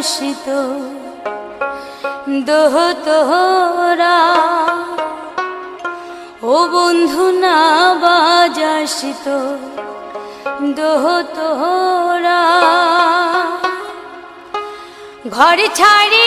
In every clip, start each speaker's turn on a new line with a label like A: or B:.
A: হর্ষিত দোহ তোহরা ও বন্ধু না বাজাসিত। দোহ তোহরা ঘর ছাড়ি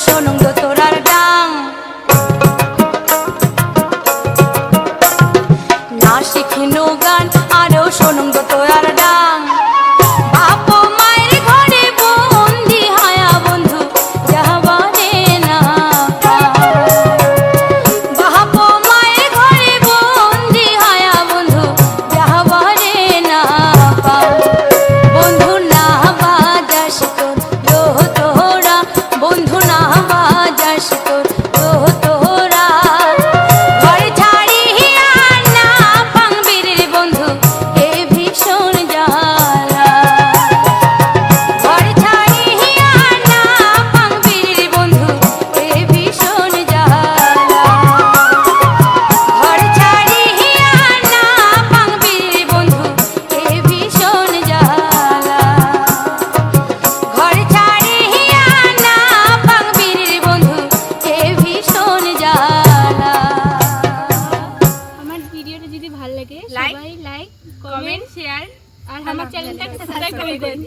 A: sonong dotor ardang Nasik hinugan aro sonong dotor
B: ardang ভিডিওটা যদি ভালো লাগে সবাই লাইক
C: কমেন্ট শেয়ার
B: আর আমার চ্যানেলটাকে সাবস্ক্রাইব করে দেন।